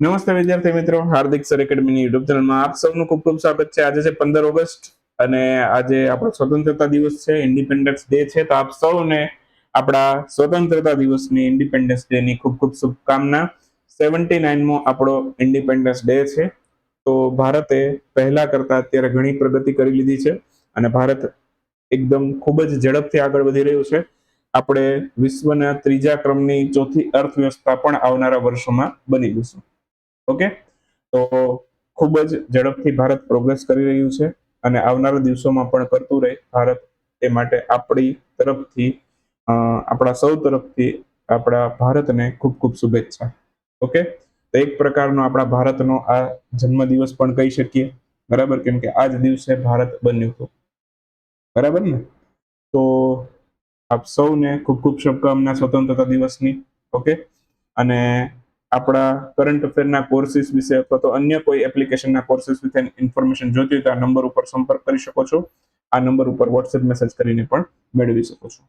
નમસ્તે વિદ્યાર્થી મિત્રો, હાર્દિક સર એકેડમીની યુટ્યુબ ચેનલમાં આપ સૌનું ખૂબ ખૂબ સ્વાગત છે. આજે છે પંદર ઓગસ્ટ અને આજે આપણો સ્વતંત્રતા દિવસ છે ઇન્ડિપેન્ડન્સ ડે છે. તો આપ સૌને આપણા સ્વતંત્રતા દિવસની ઇન્ડિપેન્ડન્સ ડે ની ખૂબ ખૂબ શુભકામના. સેવન્ટી નાઇનમો આપણો ઇન્ડિપેન્ડન્સ ડે છે. તો ભારતે પહેલા કરતા અત્યારે ઘણી પ્રગતિ કરી લીધી છે અને ભારત એકદમ ખૂબ જ ઝડપથી આગળ વધી રહ્યું છે. આપણે વિશ્વના ત્રીજા ક્રમની ચોથી અર્થવ્યવસ્થા પણ આવનારા વર્ષોમાં બની જશું. ઓકે? તો ખૂબ જ ઝડપથી ભારત પ્રોગ્રેસ કરી રહ્યું છે અને આવનારા દિવસોમાં પણ કરતું રહે. ભારત એ માટે આપણી તરફથી આપણા સૌ તરફથી આપણા ભારતને ખૂબ ખૂબ શુભેચ્છા. ઓકે? તો એક પ્રકારનો આપણા ભારતનો આ જન્મદિવસ પણ કહી શકીએ. બરાબર? કેમ કે આ જ દિવસે ભારત બન્યું હતું. બરાબર ને? તો આપ સૌને ખૂબ ખૂબ શુભકામના સ્વતંત્રતા દિવસની. ઓકે? અને આપણા કરંટ અફેરના કોર્સિસ વિશે અથવા તો અન્ય કોઈ એપ્લિકેશનના કોર્સિસ વિશે ઇન્ફોર્મેશન જોઈતી હોય તો આ નંબર ઉપર સંપર્ક કરી શકો છો. આ નંબર ઉપર વોટ્સએપ મેસેજ કરીને પણ મેળવી શકો છો.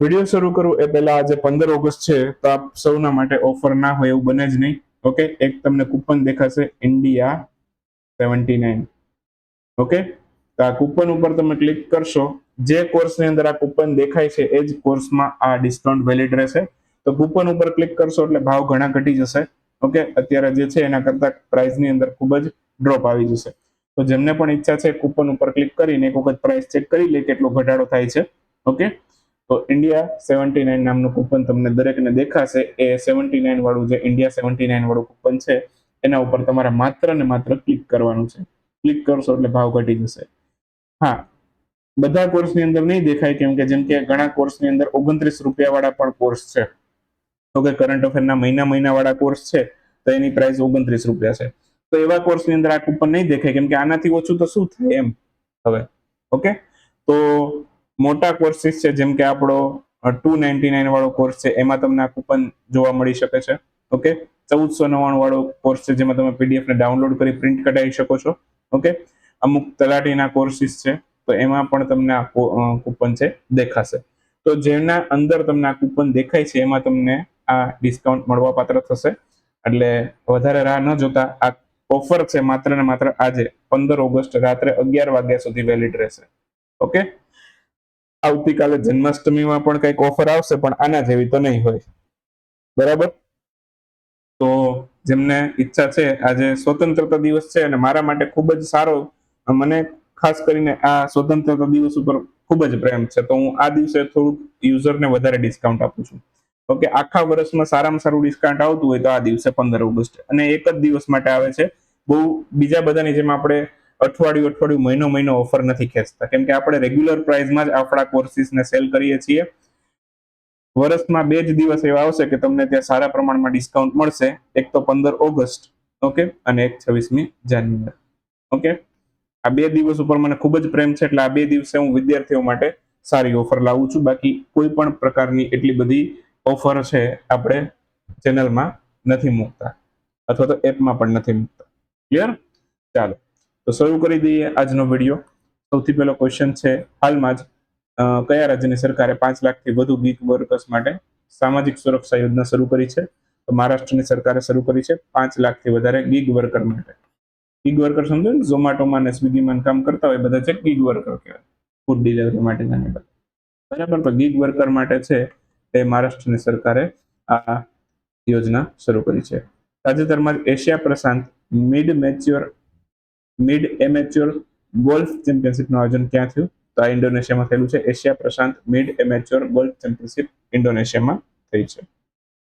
વીડિયો શરૂ કરું એ પહેલા આજે પંદર ઓગસ્ટ છે તો આપ સૌના માટે ઓફર ના હોય એવું બને જ નહીં. ઓકે એક તમને કૂપન દેખાશે ઇન્ડિયા સેવન્ટી નાઇન ઓકે તો આ કૂપન ઉપર તમે ક્લિક કરશો. જે કોર્સની અંદર આ કૂપન દેખાય છે એ જ કોર્સમાં આ ડિસ્કાઉન્ટ વેલિડ રહેશે. તો કૂપન ઉપર ક્લિક કરશો એટલે ભાવ ઘણા ઘટી જશે. ઓકે અત્યારે જે છે એના કરતા પ્રાઇસની અંદર ખૂબ જ ડ્રોપ આવી જશે. તો જેમને પણ ઈચ્છા છે કૂપન ઉપર ક્લિક કરીને એક વખત પ્રાઇસ ચેક કરી લે કેટલો ઘટાડો થાય છે. ઓકે તો ઇન્ડિયા સેવન્ટી નાઇન નામનું કૂપન તમને દરેકને દેખાશે. એ સેવન્ટી નાઇન વાળું જે ઇન્ડિયા સેવન્ટી નાઇન વાળું કૂપન છે, એના ઉપર તમારે માત્ર ને માત્ર ક્લિક કરવાનું છે. ક્લિક કરશો એટલે ભાવ ઘટી જશે. હા. બધા કોર્સની અંદર નહીં દેખાય, કેમ કે જેમ કે ઘણા કોર્સની અંદર ઓગણત્રીસ રૂપિયા વાળા પણ કોર્સ છે. તો કે કરંટ અફેરના મહિના મહિનાવાળા કોર્સ છે, તો એની પ્રાઇસ ઓગણત્રીસ રૂપિયા છે. તો એવા કોર્સની અંદર આ કૂપન નહીં દેખાય, કેમ કે આનાથી ઓછું તો શું થાય એમ? હવે ઓકે તો મોટા કોર્સિસ છે, જેમ કે આપણો ટુ નાઇન્ટી નાઇન વાળો કોર્સ છે, એમાં તમને આ કૂપન જોવા મળી શકે છે ઓકે ચૌદસો નવ્વાણું વાળો કોર્સ છે, જેમાં તમે પીડીએફને ડાઉનલોડ કરી પ્રિન્ટ કઢાવી શકો છો ઓકે અમુક તલાટીના કોર્સિસ છે, તો એમાં પણ તમને આ કૂપન છે, દેખાશે. તો જેના અંદર તમને આ કૂપન દેખાય છે, એમાં તમને આ ડિસ્કાઉન્ટ મળવા પાત્ર થશે. એટલે વધારે રાહ ન જોતા આ ઓફર છે માત્ર ને માત્ર આજે પંદર ઓગસ્ટ રાત્રે અગિયાર વાગ્યા સુધી વેલિડ રહેશે. ઓકે આવતીકાલે જન્માષ્ટમીમાં પણ કંઈક ઓફર આવશે, પણ આના જેવી તો નહીં હોય. બરાબર? તો જેમને ઈચ્છા છે, આજે સ્વતંત્રતા દિવસ છે અને મારા માટે ખૂબ જ સારો, મને ખાસ કરીને આ સ્વતંત્રતા દિવસ ઉપર ખૂબ જ પ્રેમ છે. તો હું આ દિવસે થોડુંક યુઝરને વધારે ડિસ્કાઉન્ટ આપું છું. ઓકે, આખા વર્ષમાં સારામાં સારું ડિસ્કાઉન્ટ આવતું હોય તો આ દિવસે પંદર ઓગસ્ટ. અને એક જ દિવસ માટે આવે છે. બહુ બીજા બધાની જેમ આપણે અઠવાડિયું અઠવાડિયું મહિનો મહિનો ઓફર નથી ખેંચતા. કેમ કે આપણે રેગ્યુલર પ્રાઇસમાં જ આપણા કોર્સિસને સેલ કરીએ છીએ. વર્ષમાં બે જ દિવસ એવા આવશે કે તમને ત્યાં સારા પ્રમાણમાં ડિસ્કાઉન્ટ મળશે. એક તો પંદર ઓગસ્ટ, ઓકે, અને એક છવ્વીસમી જાન્યુઆરી. ઓકે? આ બે દિવસ ઉપર મને ખૂબ જ પ્રેમ છે, એટલે આ બે દિવસે હું વિદ્યાર્થીઓ માટે સારી ઓફર લાવું છું. બાકી કોઈ પણ પ્રકારની એટલી બધી ઓફર છે આપણે ચેનલમાં નથી મૂકતા. અથવા તો એપમાં પણ નથી મૂકતા. ક્લિયર ચાલો. તો શરૂ કરી દઈએ આજનો વીડિયો સૌથી પહેલો ક્વેશ્ચન છે, હાલમાં જ કયા રાજ્યની સરકારે પાંચ લાખથી વધુ ગીગ વર્કર્સ માટે સામાજિક સુરક્ષા યોજના શરૂ કરી છે? તો મહારાષ્ટ્રની સરકારે શરૂ કરી છે પાંચ લાખથી વધારે ગીગ વર્કર માટે. ગીગ વર્કર સમજો ને ઝોમેટોમાં ને સ્વિગીમાં કામ કરતા હોય બધા છે ગીગ વર્કર કહેવાય. ફૂડ ડિલિવરી માટે બરાબર? તો ગીગ વર્કર માટે છે તે મહારાષ્ટ્રની સરકારે આ યોજના શરૂ કરી છે. તાજેતરમાં જ એશિયા પ્રશાંત mid mature mid amateur golf ચેમ્પિયનશિપનું આયોજન ક્યાં થયું? તો આ ઇન્ડોનેશિયામાં થયેલું છે. એશિયા પ્રશાંત મિડ એમેચ્યોર ગોલ્ફ ચેમ્પિયનશિપ ઇન્ડોનેશિયામાં થઈ છે.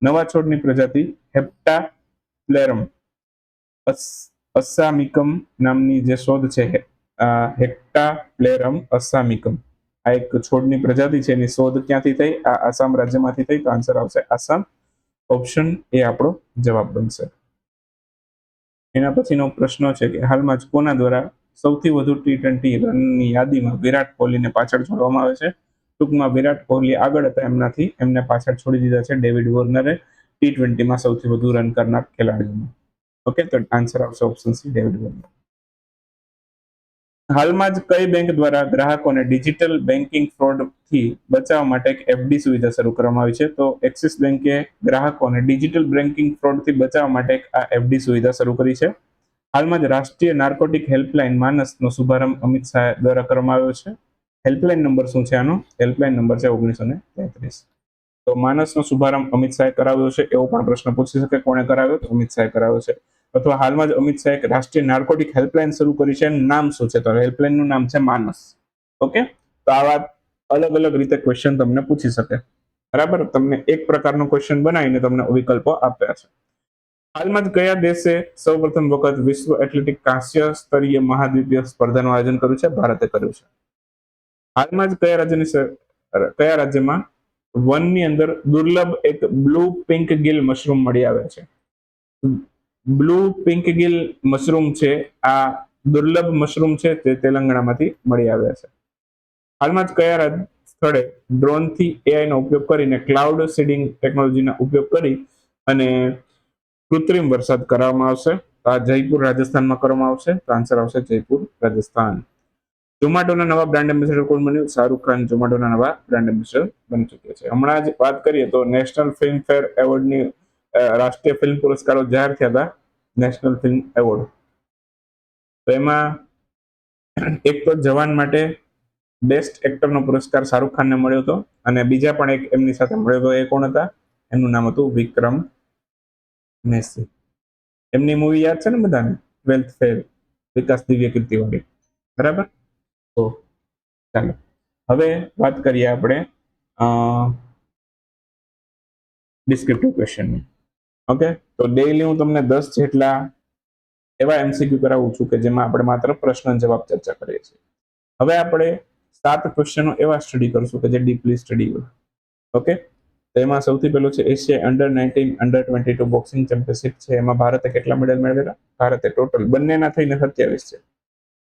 નવા છોડની પ્રજાતિ હેપ્ટા પ્લેરમ અસામિકમ નામની જે શોધ છે આ હેક્ટા પ્લેરમ અસામિકમ. આ એક છોડની પ્રજાતિ છે, એની શોધ ક્યાંથી થઈ? આ આસામ રાજ્યમાંથી થઈ? તો આન્સર આવશે આસામ. ઓપ્શન એ આપણો જવાબ બનશે. એના પછીનો પ્રશ્ન છે કે હાલમાં જ કોના દ્વારા સૌથી વધુ ટી ટ્વેન્ટી રનની યાદીમાં વિરાટ કોહલીને પાછળ છોડવામાં આવે છે? ટૂંકમાં વિરાટ કોહલી આગળ હતા એમનાથી. એમને પાછળ છોડી દીધા છે ડેવિડ વોર્નરે ટી ટ્વેન્ટીમાં સૌથી વધુ રન કરનાર ખેલાડીઓમાં. ઓકે તો આન્સર આવશે ઓપ્શન સી ડેવિડ વોર્નર. હાલમાં જ કઈ બેંક દ્વારા ગ્રાહકોને ડિજિટલ બેન્કિંગ ફ્રોડથી બચાવવા માટે એક એફડી સુવિધા શરૂ કરવામાં આવી છે, તો એક્સિસ બેંકે ગ્રાહકોને ડિજિટલ બેન્કિંગ ફ્રોડથી બચાવવા માટે એક આ એફડી સુવિધા શરૂ કરી છે. હાલમાં જ રાષ્ટ્રીય નાર્કોટિક હેલ્પલાઇન માનસનો શુભારંભ અમિત શાહ દ્વારા કરવામાં આવ્યો છે. હેલ્પલાઇન નંબર શું છે આનો? હેલ્પલાઇન નંબર છે ઓગણીસો ને તેત્રીસ. તો માનસનો શુભારંભ અમિત શાહે કરાવ્યો છે, એવો પણ પ્રશ્ન પૂછી શકે કોણે કરાવ્યો? તો અમિત શાહે કરાવ્યો છે. અથવા હાલમાં જ અમિત શાહે રાષ્ટ્રીય નાર્કોટિક હેલ્પલાઇન શરૂ કરી છે. નામ શું છે? તો હેલ્પલાઇનનું નામ છે માનસ. ઓકે? તો આ વાત અલગ અલગ રીતે ક્વેશ્ચન તમને પૂછી શકે. બરાબર? તમને એક પ્રકારનો ક્વેશ્ચન બનાવીને તમને વિકલ્પો આપ્યા છે. હાલમાં જ કયા દેશે સૌપ્રથમ વખત વિશ્વ એથ્લેટિક કાંસ્ય સ્તરીય મહાદ્વીપીય સ્પર્ધાનું આયોજન કર્યું છે? ભારતે કર્યું છે. હાલમાં જ કયા રાજ્યની કયા રાજ્યમાં વનની અંદર દુર્લભ એક બ્લુ પિંક ગિલ મશરૂમ મળી આવે છે? બ્લુ પિંક ગિલ મશરૂમ છે. આ દુર્લભ મશરૂમ છે, તે તેલંગાણામાંથી મળી આવ્યા છે. હાલમાં જ કયા સ્થળે ડ્રોનથી એઆઈ નો ઉપયોગ કરીને ક્લાઉડ સીડિંગ ટેકનોલોજીનો ઉપયોગ કરી અને કૃત્રિમ વરસાદ કરવામાં આવશે? આ જયપુર, રાજસ્થાનમાં કરવામાં આવશે. તો આન્સર આવશે જયપુર, રાજસ્થાન. ઝોમેટોના નવા બ્રાન્ડ એમ્બેસેડર કોણ બન્યું? શાહરૂખ ખાન ઝોમેટોના નવા બ્રાન્ડ એમ્બેસેડર બની ચૂક્યા છે. હમણાં જ વાત કરીએ તો નેશનલ ફિલ્મ ફેર એવોર્ડની રાષ્ટ્રીય ફિલ્મ પુરસ્કારો જાહેર થયા હતા, નેશનલ ફિલ્મ એવોર્ડ. તો એમાં એક તો જવાન માટે બેસ્ટ એક્ટરનો પુરસ્કાર શાહરૂખ ખાનને મળ્યો હતો અને બીજા પણ એક એમની સાથે મળ્યો હતો એ કોણ હતા? એમનું નામ હતું વિક્રમ મેસી. એમની મૂવી યાદ છે ને બધાને? વેલ્થ ફેર વિકાસ દિવ્ય કીર્તિવાળી. બરાબર? તો ચાલો, હવે વાત કરીએ આપણે ડિસ્ક્રિપ્ટિવ ક્વેશ્ચનની ઓકે તો ડેઈલી હું તમને દસ જેટલા એવા એમસીક્યુ કરાવું છું કે જેમાં આપણે માત્ર પ્રશ્ન જવાબ ચર્ચા કરીએ છીએ. હવે આપણે સાત ક્વેશ્ચનો એવા સ્ટડી કરશું કે જે ડીપલી સ્ટડી હોય. ઓકે તો એમાં સૌથી પહેલું છે Asia under nineteen under twenty two boxing championship છે. એમાં ભારતે કેટલા મેડલ મેળવેલા? ભારતે ટોટલ બંનેના થઈને સત્યાવીસ છે.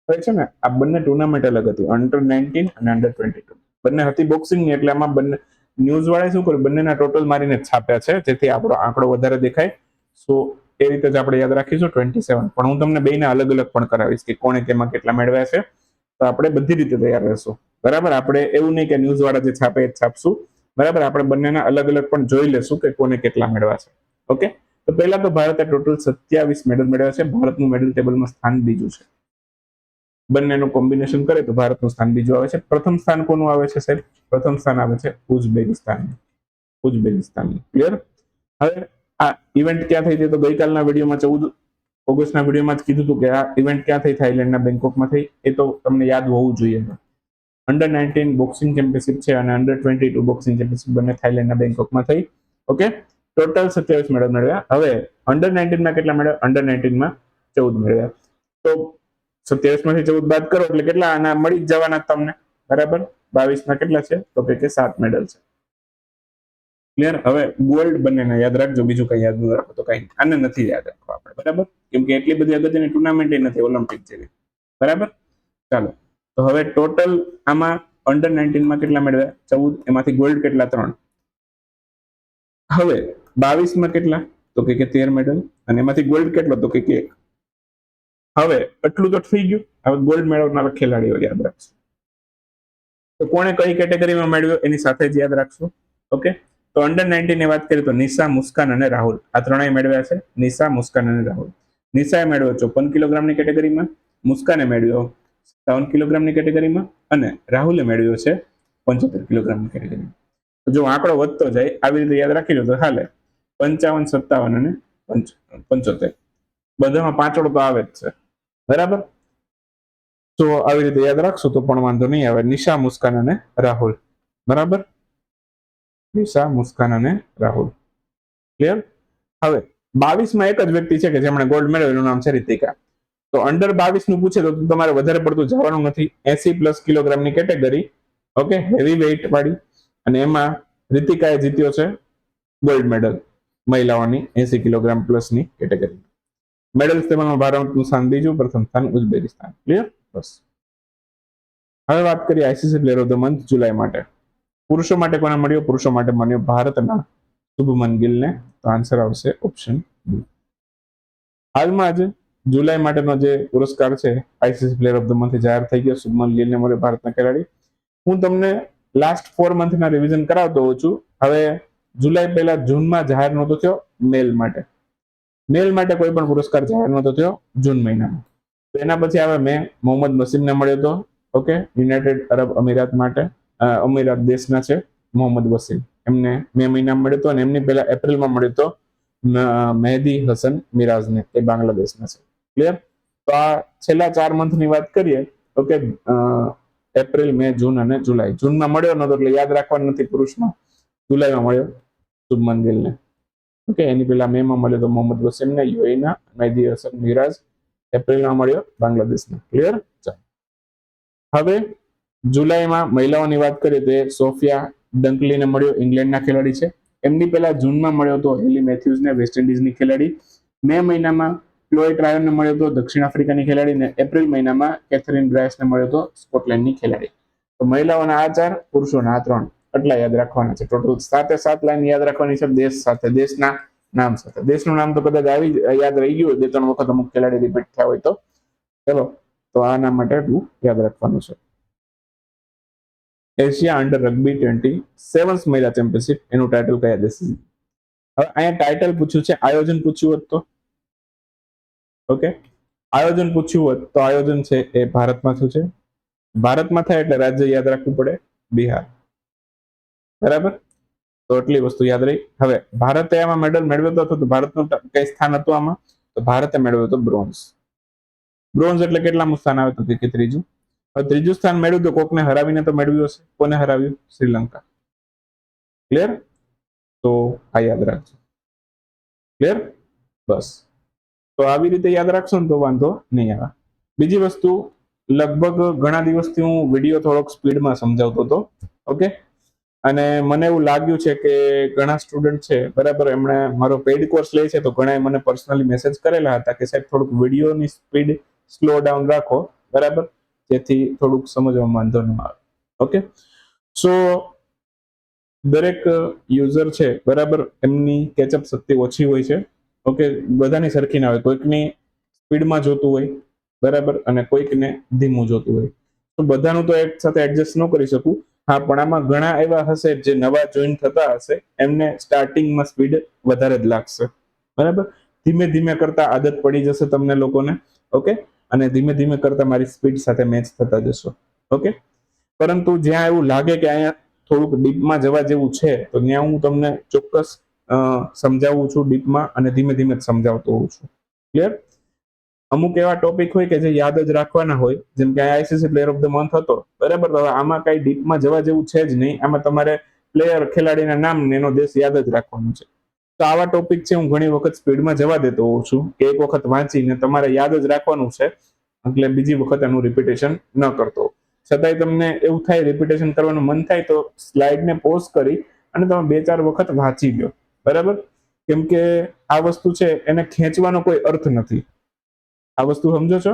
છે ને, આ બંને ટુર્નામેન્ટ અલગ હતી. અંડર નાઇન્ટીન અને અંડર ટ્વેન્ટી ટુ બંને હતી બોક્સિંગની એટલે આમાં બંને ન્યૂઝ વાળા શું કર્યું? બંનેના ટોટલ મારીને છાપ્યા છે. જેથી આપણો આંકડો વધારે દેખાય. સો, એ રીતે જ આપણે યાદ રાખીશું ટ્વેન્ટી સેવન પણ હું તમને બેને અલગ અલગ પણ કરાવીશ કે કોણે કેમાં કેટલા મેળવ્યા છે. તો આપણે બધી રીતે તૈયાર રહેશું. બરાબર? આપણે એવું નહીં કે ન્યૂઝ વાળા જે છાપે એ છાપશું. બરાબર? આપણે બંનેના અલગ અલગ પણ જોઈ લેશું કે કોને કેટલા મેળવ્યા છે. ઓકે? તો પહેલા તો ભારતે ટોટલ સત્યાવીસ મેડલ મેળવ્યા છે. ભારતનું મેડલ ટેબલમાં સ્થાન બીજું છે. બંનેનું કોમ્બિનેશન કરે તો ભારતનું સ્થાન બીજું આવે છે. પ્રથમ સ્થાન કોનું આવે છે, સાહેબ? પ્રથમ સ્થાન આવે છે ઉઝબેકિસ્તાન ઉઝબેકિસ્તાન ક્લિયર હવે આ ઇવેન્ટ ક્યાં થઈ હતી તો ગઈકાલના વિડીયોમાં ચૌદ ઓગસ્ટના વિડીયોમાં જ કીધું હતું કે આ ઇવેન્ટ ક્યાં થઈ? થાઈલેન્ડના બેંકોકમાં થઈ. એ તો તમને યાદ હોવું જોઈએ. અંડર નાઇન્ટીન બોક્સિંગ ચેમ્પિયનશિપ છે અને under twenty two boxing championship બંને થાઈલેન્ડના બેંકોકમાં થઈ. ઓકે ટોટલ સત્યાવીસ મેડલ મેળવ્યા. હવે અંડર નાઇન્ટીનમાં કેટલા મેળવ્યા? અંડર નાઇન્ટીનમાં ચૌદ મેળવ્યા. તો સત્યાવીસમાંથી ચૌદ બાદ કરો એટલે કેટલા? આના મળી જ જવાના તમને. બરાબર? બાવીસ ના કેટલા છે? તો કે સાત મેડલ છે. ક્લિયર હવે ગોલ્ડ બંને યાદ રાખજો. બીજું કઈ યાદ રાખો તો કઈ આને નથી યાદ રાખવા આપણે. બરાબર? કેમ કે એટલી બધી અગત્યની ટુર્નામેન્ટ નથી ઓલિમ્પિક જેવી. બરાબર? ચાલો. તો હવે ટોટલ આમાં અંડર નાઇન્ટીનમાં કેટલા મેળવ્યા? ચૌદ. એમાંથી ગોલ્ડ કેટલા? ત્રણ. હવે બાવીસમાં કેટલા? તો કે તેર મેડલ અને એમાંથી ગોલ્ડ કેટલો? તો કે એક. હવે એટલું તો થઈ ગયું. હવે ગોલ્ડ મેળવનારા ખેલાડીઓ યાદ રાખશું તો કોણે કઈ કેટેગરીમાં મેળવ્યો એની સાથે જ યાદ રાખશું ઓકે? તો અંડર નાઇન્ટીન વાત કરીએ તો નિશા, મુસ્કાન અને રાહુલ. આ ત્રણેય મેળવ્યા છે. નિશા, મુસ્કાન અને રાહુલ. નિશાએ મેળવ્યો ચોપન કિલોગ્રામની કેટેગરીમાં મુસ્કાને મેળવ્યો સત્તાવન કિલોગ્રામની કેટેગરીમાં અને રાહુલે મેળવ્યો છે પંચોતેર કિલોગ્રામની કેટેગરીમાં જો આંકડો વધતો જાય, આવી રીતે યાદ રાખી લો તો હાલે. પંચાવન, સત્તાવન અને પંચ- પંચોતેર. બધામાં પાંચડો તો આવે જ છે. બરાબર? તો આવી રીતે યાદ રાખશો તો પણ વાંધો નહીં. આવે નિશા, મુસ્કાન અને રાહુલ. બરાબર? નિશા, મુસ્કાન અને રાહુલ. ક્લિયર હવે બાવીસમાં એક જ વ્યક્તિ છે કે જેમણે ગોલ્ડ મેળવ્યો, એનું નામ છે રીતિકા. તો અંડર બાવીસનું પૂછે તો તમારે વધારે પડતું જવાનું નથી. એસી પ્લસ કિલોગ્રામની કેટેગરી, ઓકે? હેવી વેઇટ વાળી. અને એમાં રીતિકાએ જીત્યો છે ગોલ્ડ મેડલ મહિલાઓની એસી કિલોગ્રામ પ્લસની કેટેગરી. મેડલ ટેબલમાં ભારતનું સ્થાન બીજું પ્રથમ સ્થાન ઉઝબેકિસ્તાન. ક્લિયર બસ. હવે વાત કરીએ ICC player of the month જુલાઈ માટે. પુરુષો માટે કોને મળ્યો? પુરુષો માટે મળ્યો ભારતના શુભમન ગિલને. તો આન્સર હાલમાં જ જુલાઈ માટેનો જે પુરસ્કાર છે ICC player of the month જાહેર થઈ ગયો. શુભમન ગિલને મળ્યો ભારતના ખેલાડી. હું તમને લાસ્ટ ફોર મંથના રિવિઝન કરાવતો હોઉં છું. હવે જુલાઈ પહેલા જૂનમાં જાહેર નહોતો થયો મેલ માટે. મેલ માટે કોઈ પણ પુરસ્કાર જાહેર નહોતો થયો જૂન મહિનામાં. તો એના પછી આવે મેં મોહમ્મદ વસીમને મળ્યો હતો ઓકે, યુનાઇટેડ અરબ અમીરાત માટે અમીરાત દેશના છે મોહમ્મદ વસીમ. એમને મે મહિનામાં મળ્યો હતો અને એમની પહેલા એપ્રિલમાં મળ્યો હતો મહેદી હસન મિરાજને, એ બાંગ્લાદેશના છે. ક્લિયર તો આ છેલ્લા ચાર મંથની વાત કરીએ, ઓકે એપ્રિલ, મે, જૂન અને જુલાઈ. જૂનમાં મળ્યો નતો એટલે યાદ રાખવાનું નથી પુરુષમાં. જુલાઈમાં મળ્યો, શુભમન ગિલને. ઓકે, એની પહેલા મેમાં મળ્યો તો મોહમ્મદ વસીમને યુએના મહેદી હસન મિરાજ, એપ્રિલમાં મળ્યો બાંગ્લાદેશને. ક્લિયર હવે જુલાઈમાં મહિલાઓની વાત કરીએ તો સોફિયા ડંકલીને મળ્યો, ઇંગ્લેન્ડના ખેલાડી છે. એમની પહેલા જૂનમાં મળ્યો હતો હેલી મેથ્યુઝને, વેસ્ટ ઇન્ડિઝની ખેલાડી. મે મહિનામાં ક્લોઈ ટ્રાયનને મળ્યો હતો દક્ષિણ આફ્રિકાની ખેલાડી ને, એપ્રિલ મહિનામાં કેથરીન બ્રાયસને મળ્યો હતો સ્કોટલેન્ડની ખેલાડી. તો મહિલાઓના આ ચાર પુરુષોના આ ત્રણ. એટલા યાદ રાખવાના છે. ટોટલ સાતે સાત લાઈન યાદ રાખવાની છે, દેશ સાથે, દેશના નામ સાથે. દેશનું નામ તો કદાચ આવી યાદ રહી ગયું બે ત્રણ વખત અમુક ખેલાડી રિપીટ થયા હોય તો. ચલો, તો આના માટે એટલું યાદ રાખવાનું છે. Asia under rugby twenty sevens મહિલા ચેમ્પિયનશિપ એનું ટાઇટલ કયા દેશે? હવે અહીંયા ટાઇટલ પૂછ્યું છે, આયોજન પૂછ્યું હોત તો? ઓકે આયોજન પૂછ્યું હોત તો આયોજન છે એ ભારતમાં થયું છે. ભારતમાં થાય એટલે રાજ્ય યાદ રાખવું પડે, બિહાર. બરાબર? તો એટલી વસ્તુ યાદ રહી. હવે ભારતે આમાં મેડલ મેળવ્યો હતો તો ભારતનું કઈ સ્થાન હતું આમાં? તો ભારતે મેળવ્યો હતો બ્રોન્ઝ બ્રોન્ઝ એટલે કેટલામું સ્થાન આવે તો કે ત્રીજું? હવે ત્રીજું સ્થાન મેળવ્યું તો કોકને હરાવીને તો મેળવ્યું હશે. કોને હરાવ્યું? શ્રીલંકા. ક્લિયર તો આ યાદ રાખજો. ક્લિયર બસ. તો આવી રીતે યાદ રાખશો ને તો વાંધો નહીં આવે. બીજી વસ્તુ, લગભગ ઘણા દિવસથી હું વીડિયો થોડોક સ્પીડમાં સમજાવતો હતો. ઓકે અને મને એવું લાગ્યું છે કે ઘણા સ્ટુડન્ટ છે, બરાબર, એમણે મારો પેઇડ કોર્સ લે છે, તો ઘણાએ મને પર્સનલી મેસેજ કરેલા હતા કે સાહેબ થોડુંક વિડીયોની સ્પીડ સ્લો ડાઉન રાખો, બરાબર? જેથી થોડુંક સમજવામાં વાંધો ન આવે. ઓકે સો દરેક યુઝર છે, બરાબર, એમની કેચઅપ શક્તિ ઓછી હોય છે. ઓકે બધાની સરખી ના હોય. કોઈકની સ્પીડમાં જોતું હોય, બરાબર, અને કોઈકને ધીમું જોતું હોય. તો બધાનું તો એક સાથે એડજસ્ટ ન કરી શકું. હા, પણ આમાં ઘણા એવા હશે જે નવા જોઈન થતા હશે, એમને સ્ટાર્ટિંગમાં સ્પીડ વધારે જ લાગશે. બરાબર? ધીમે ધીમે કરતા આદત પડી જશે તમને લોકોને ઓકે અને ધીમે ધીમે કરતા મારી સ્પીડ સાથે મેચ થતા જશો ઓકે પરંતુ જ્યાં એવું લાગે કે અહીંયા થોડુંક ડીપમાં જવા જેવું છે, તો ત્યાં હું તમને ચોક્કસ સમજાવું છું ડીપમાં અને ધીમે ધીમે સમજાવતો હોઉં છું. ક્લિયર અમુક એવા ટોપિક હોય કે જે યાદ જ રાખવાના હોય, જેમ કે ICC player of the month હતો. બરાબર? તો આમાં કઈ ડીપમાં જવા જેવું છે જ નહીં. આમાં તમારે પ્લેયર ખેલાડીના નામ ને એનો દેશ યાદ જ રાખવાનો છે. તો આવા ટોપિક છે હું ઘણી વખત સ્પીડમાં જવા દેતો હોઉં છું. કે એક વખત વાંચીને તમારે યાદ જ રાખવાનું છે. એટલે બીજી વખત એનું રિપીટેશન ન કરતો. છતાંય તમને એવું થાય રિપીટેશન કરવાનું મન થાય, તો સ્લાઇડને પોઝ કરી અને તમે બે ચાર વખત વાંચી લો બરાબર? કેમ કે આ વસ્તુ છે, એને ખેંચવાનો કોઈ અર્થ નથી. આ વસ્તુ સમજો છો?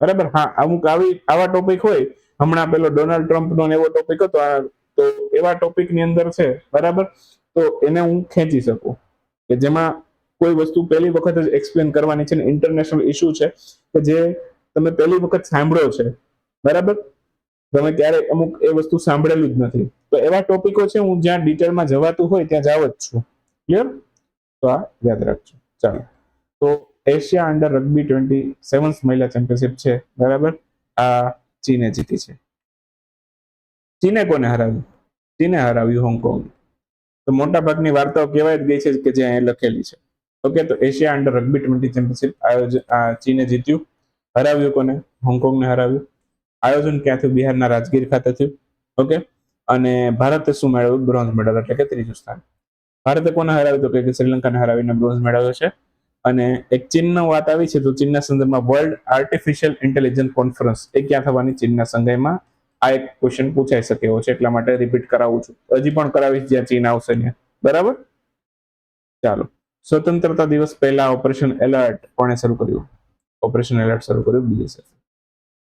બરાબર? હા, અમુક આવી, આવા ટોપિક હોય. હમણાં પેલો ડોનાલ્ડ ટ્રમ્પ નો એવો ટોપિક હતો તો એવા ટોપિકની અંદર છે, બરાબર? તો એને હું ખેંચી શકું. કે જેમાં કોઈ વસ્તુ પહેલી વખત જ એક્સપ્લેન કરવાની છે ને ઇન્ટરનેશનલ ઇશ્યુ છે, કે જે તમે પહેલી વખત સાંભળ્યો છે, બરાબર? તમે ક્યારે અમુક એ વસ્તુ સાંભળેલું જ નથી. તો એવા ટોપિકો છે, હું જ્યાં ડિટેલમાં જવાતું હોય, ત્યાં જાવ જ છું. ક્લિયર તો આ યાદ રાખજો. ચાલો. તો Asia under rugby twenty sevens મહિલા ચેમ્પિયનશિપ છે. બરાબર? આ ચીને જીતી છે. ચીને કોને હરાવ્યું? ચીને હરાવ્યું હોંગકોંગ. તો મોટા ભાગની વાર્તાઓ કહેવાય જ ગઈ છે કે જે અહીં લખેલી છે. ઓકે, તો Asia under rugby twenty championship આયોજન, આ ચીને જીત્યું. હરાવ્યું કોને? હોંગકોંગને હરાવ્યું. આયોજન ક્યાં થયું બિહારના રાજગીર ખાતે થયું. ઓકે? અને ભારતે શું મેળવ્યું? બ્રોન્ઝ મેડલ, એટલે કે ત્રીજું સ્થાન. ભારતે કોને હરાવ્યું? તો કે શ્રીલંકાને હરાવીને બ્રોન્ઝ મેળવ્યો છે. અને એક ચીનનો વાત આવી છે, તો ચીનના સંદર્ભમાં વર્લ્ડ આર્ટિફિશિયલ ઇન્ટેલિજન્સ કોન્ફરન્સ એ ક્યાં થવાની? ચીનના સંઘમાં આ એક ક્વેશ્ચન પૂછાઈ શકે એવો છે, એટલા માટે રિપીટ કરાવું છું. હજી પણ કરાવીશ જ્યાં ચીન આવશે ત્યાં. બરાબર? ચાલો. સ્વતંત્રતા દિવસ પહેલા ઓપરેશન એલર્ટ કોણે શરૂ કર્યું? ઓપરેશન એલર્ટ શરૂ કર્યું બીએસએફ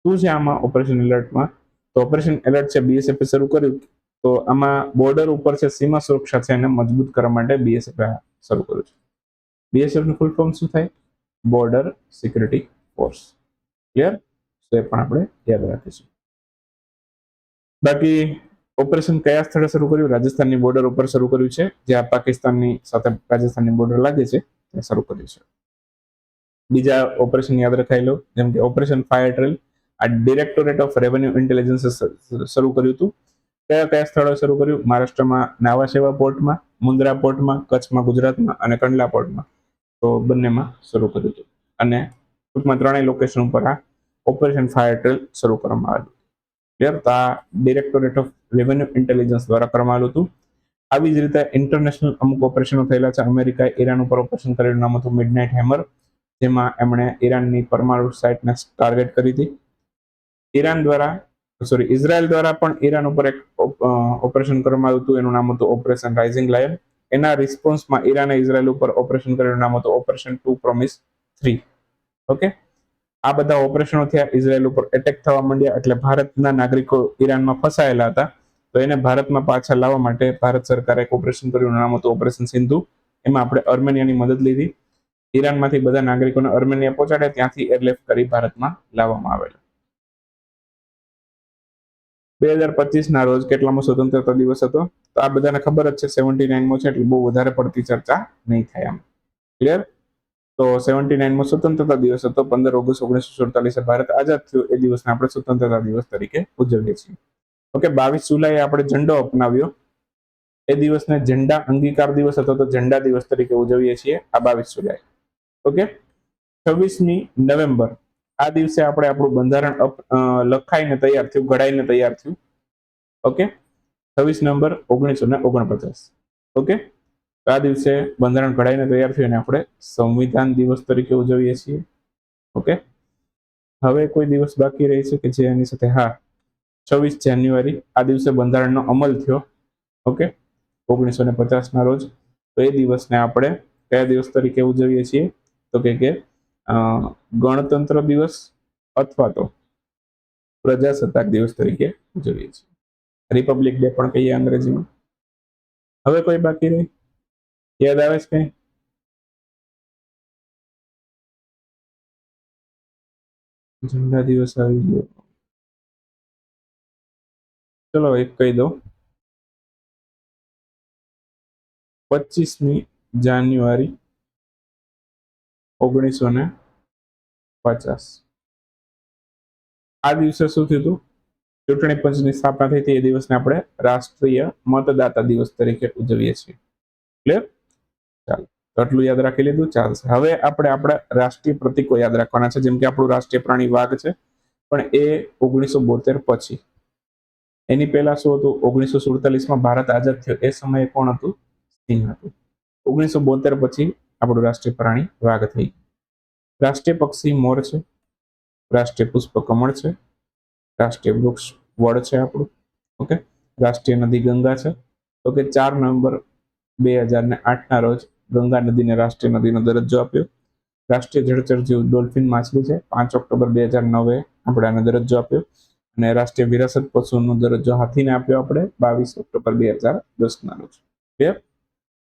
શું છે આમાં ઓપરેશન એલર્ટમાં તો ઓપરેશન એલર્ટ છે બીએસએફ શરૂ કર્યું. તો આમાં બોર્ડર ઉપર છે, સીમા સુરક્ષા છે એને મજબૂત કરવા માટે બીએસએફ શરૂ કર્યું છે. બીએસએફનું ફૂલ ફોર્મ શું થાય? બોર્ડર સિક્યુરિટી ફોર્સ ક્લિયર તો એ પણ આપણે યાદ રાખીશું. બાકી ઓપરેશન કયા સ્થળે શરૂ કર્યું? રાજસ્થાનની બોર્ડર ઉપર શરૂ કર્યું છે. જ્યાં પાકિસ્તાનની સાથે રાજસ્થાનની બોર્ડર લાગે છે, ત્યાં શરૂ કર્યું છે. બીજા ઓપરેશન યાદ રખાઈ લો. જેમ કે ઓપરેશન ફાયર ટ્રેલ આ ડિરેક્ટોરેટ ઓફ રેવન્યુ ઇન્ટેલિજન્સ શરૂ કર્યું હતું. કયા કયા સ્થળોએ શરૂ કર્યું? મહારાષ્ટ્રમાં નાવા સેવા પોર્ટમાં, મુન્દ્રા પોર્ટમાં, કચ્છમાં, ગુજરાતમાં અને કંડલા પોર્ટમાં. તો બંનેમાં શરૂ કર્યું હતું. અને ટૂંકમાં ત્રણેય લોકેશન ઉપર આ ઓપરેશન ફાયર ટ્રેલ શરૂ કરવામાં આવ્યું ક્લિયર તો આ ડિરેક્ટોરેટ ઓફ રેવન્યુ ઇન્ટેલિજન્સ દ્વારા કરવામાં આવ્યું હતું. આવી જ રીતે ઇન્ટરનેશનલ અમુક ઓપરેશનો થયેલા છે. અમેરિકાએ ઈરાન ઉપર ઓપરેશન કરેલું નામ હતું મિડનાઇટ હેમર જેમાં એમણે ઈરાનની પરમાણુ સાઇટને ટાર્ગેટ કરી હતી. ઈરાન દ્વારા સોરી ઇઝરાયલ દ્વારા પણ ઈરાન ઉપર એક ઓપરેશન કરવામાં આવ્યું હતું. એનું નામ હતું ઓપરેશન રાઇઝિંગ લાયન એના રિસ્પોન્સમાં ઈરાને ઇઝરાયલ ઉપર ઓપરેશન કર્યું. નામ હતું operation true promise three okay આ બધા ઓપરેશનો થયા. ઇઝરાયલ ઉપર એટેક થવા માંડ્યા. એટલે ભારતના નાગરિકો ઈરાનમાં ફસાયેલા હતા. તો એને ભારતમાં પાછા લાવવા માટે ભારત સરકારે એક ઓપરેશન કર્યું. નામ હતું ઓપરેશન સિંધુ. એમાં આપણે અર્મેનિયાની મદદ લીધી. ઈરાનમાંથી બધા નાગરિકોને અર્મેનિયા પહોંચાડ્યા. ત્યાંથી એરલિફ્ટ કરી ભારતમાં લાવવામાં આવેલા. બે હજાર પચીસ ના રોજ કેટલામો સ્વતંત્રતા દિવસ હતો, તો આ બધાને ખબર જ છે સેવન્ટી નાઇનમો છે એટલે બહુ વધારે પડતી ચર્ચા નહીં થાય આમ. ક્લિયર તો સેવન્ટી નાઇનમો સ્વતંત્રતા દિવસ હતો, પંદર ઓગસ્ટ ઓગણીસો સુડતાલીસે ભારત આઝાદ થયું, એ દિવસને આપણે સ્વતંત્રતા દિવસ તરીકે ઉજવીએ છીએ. ઓકે બાવીસ જુલાઈએ આપણે ઝંડો અપનાવ્યો. એ દિવસને ઝંડા અંગીકાર દિવસ હતો, તો ઝંડા દિવસ તરીકે ઉજવીએ છીએ આ બાવીસ જુલાઈ ઓકે છવ્વીસમી નવેમ્બર આ દિવસે આપણે આપણું બંધારણ લખાઈને તૈયાર થયું, ઘડાઈને તૈયાર થયું. ઓકે છવ્વીસ નંબર ઓગણીસો ને ઓગણપચાસ. ઓકે આ દિવસે બંધારણ ઘડાઈને તૈયાર થયું અને આપણે સંવિધાન દિવસ તરીકે ઉજવીએ છીએ. ઓકે હવે કોઈ દિવસ બાકી રહી છે કે જે એની સાથે, હા, છવ્વીસ જાન્યુઆરી આ દિવસે બંધારણનો અમલ થયો. ઓકે ઓગણીસો ને પચાસના રોજ. તો એ દિવસને આપણે કયા દિવસ તરીકે ઉજવીએ છીએ? તો કે ગણતંત્ર દિવસ અથવા તો પ્રજાસત્તાક દિવસ તરીકે ઉજવીએ છીએ. રિપબ્લિક ડે પણ કહીએ અંગ્રેજીમાં. હવે કોઈ બાકી રહી? યાદ આવે છે કઈ? ઝંડા દિવસ આવી ગયો. ચલો એક કહી દો પચીસમી જાન્યુઆરી ઓગણીસો ને પચાસ. આ દિવસે શું થયું ચૂંટણી પંચની સ્થાપના થઈ એ દિવસને આપણે રાષ્ટ્રીય મતદાતા દિવસ તરીકે ઉજવીએ છીએ. ક્લિયર ચાલો એટલું યાદ રાખી લીધું. ચાલશે હવે આપણે આપણા રાષ્ટ્રીય પ્રતિકો યાદ રાખવાના છે, જેમ કે આપણું રાષ્ટ્રીય પ્રાણી વાઘ છે, પણ એ ઓગણીસો બોતેર પછી. એની પહેલા શું હતું? ઓગણીસો સુડતાલીસમાં ભારત આઝાદ થયો. એ સમયે કોણ હતું? સિંહ હતું. ઓગણીસો બોતેર પછી આપણું રાષ્ટ્રીય પ્રાણી વાઘ થઈ. રાષ્ટ્રીય પક્ષી મોર છે, રાષ્ટ્રીય પુષ્પ કમળ છે, રાષ્ટ્રીય વૃક્ષ વડ છે આપણું, ઓકે? રાષ્ટ્રીય નદી ગંગા છે. ઓકે ચાર નવેમ્બર બે હજાર ને આઠના રોજ ગંગા નદીને રાષ્ટ્રીય નદીનો દરજ્જો આપ્યો. રાષ્ટ્રીય જળચર જીવ ડોલ્ફિન માછલી છે. પાંચ ઓક્ટોબર બે હજાર નવે આપણે આને દરજ્જો આપ્યો. અને રાષ્ટ્રીય વિરાસત પશુનો દરજ્જો હાથીને આપ્યો આપણે બાવીસ ઓક્ટોબર બે હજાર દસના રોજ. ક્લિયર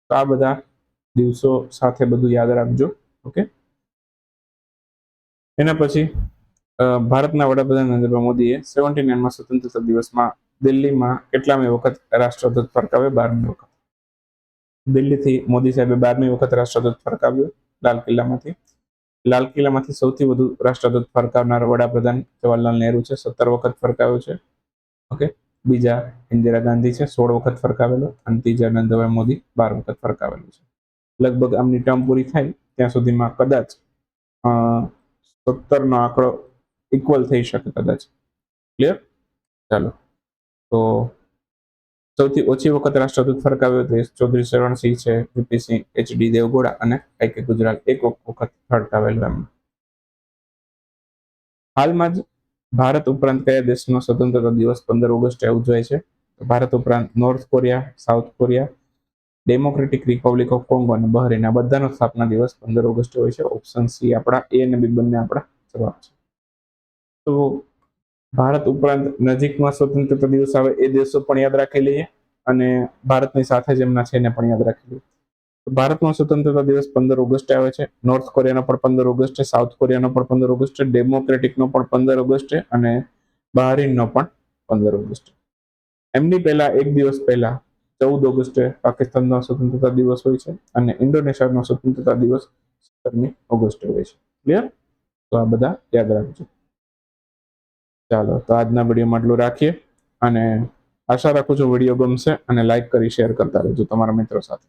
તો આ બધા દિવસો સાથે બધું યાદ રાખજો. ઓકે? એના પછી ભારતના વડાપ્રધાન નરેન્દ્ર મોદીએ સેવન્ટી નાઇનમાં સ્વતંત્રતા દિવસમાં દિલ્હીમાં કેટલામી વખત રાષ્ટ્રધ્વજ ફરકાવ્યો? બારમી વખત. દિલ્હીથી મોદી સાહેબે બારમી વખત રાષ્ટ્રધ્વજ ફરકાવ્યો? લાલ કિલ્લામાંથી. લાલ કિલ્લામાંથી સૌથી વધુ રાષ્ટ્રધ્વજ ફરકાવનાર વડાપ્રધાન જવાહરલાલ નહેરુ છે. સત્તર વખત ફરકાવ્યો છે. ઓકે. બીજા ઇન્દિરા ગાંધી છે. સોળ વખત ફરકાવેલો. અને ત્રીજા નરેન્દ્રભાઈ મોદી બાર વખત ફરકાવેલો છે. લગભગ આમની ટર્મ પૂરી થાય ત્યાં સુધીમાં કદાચ સત્તરનો આંકડો ઇક્વલ થઈ શકે કદાચ. ક્લિયર ચાલો. તો સૌથી ઓછી વખત રાષ્ટ્રદૂત ફરકાવ્યો તો ચૌધરી શરણસિંહ છે વીપીસિંહ એચડી દેવગોડા અને આઈકે ગુજરાત એક વખત ફરકાવેલું એમ. હાલમાં જ ભારત ઉપરાંત કયા દેશનો સ્વતંત્રતા દિવસ પંદર ઓગસ્ટે ઉજવાય છે? ભારત ઉપરાંત North Korea South Korea Democratic Republic of Congo અને બહરીન આ બધાનો સ્થાપના દિવસ પંદર ઓગસ્ટ હોય છે. ઓપ્શન સી આપણા એ અને બી બંને આપણા જવાબ છે. તો ભારત ઉપરાંત નજીકમાં સ્વતંત્રતા દિવસ આવે એ દેશો પણ યાદ રાખી લઈએ અને ભારતની સાથે જ છે એને પણ યાદ રાખી લઈએ. ભારતમાં સ્વતંત્રતા દિવસ પંદર ઓગસ્ટે આવે છે. નોર્થ કોરિયાનો પણ પંદર ઓગસ્ટે સાઉથ કોરિયાનો પણ પંદર ઓગસ્ટે ડેમોક્રેટિકનો પણ પંદર ઓગસ્ટે અને બહારીનનો પણ પંદર ઓગસ્ટે. એમની પહેલા એક દિવસ પહેલા ચૌદ ઓગસ્ટે પાકિસ્તાનનો સ્વતંત્રતા દિવસ હોય છે અને ઇન્ડોનેશિયાનો સ્વતંત્રતા દિવસ સત્તરમી ઓગસ્ટે હોય છે. ક્લિયર તો આ બધા યાદ રાખજો. ચાલો, તો આજના વિડીયોમાં આટલું રાખીએ અને આશા રાખું છું વીડિયો ગમશે અને લાઇક કરી શેર કરતા રહેજો તમારા મિત્રો સાથે.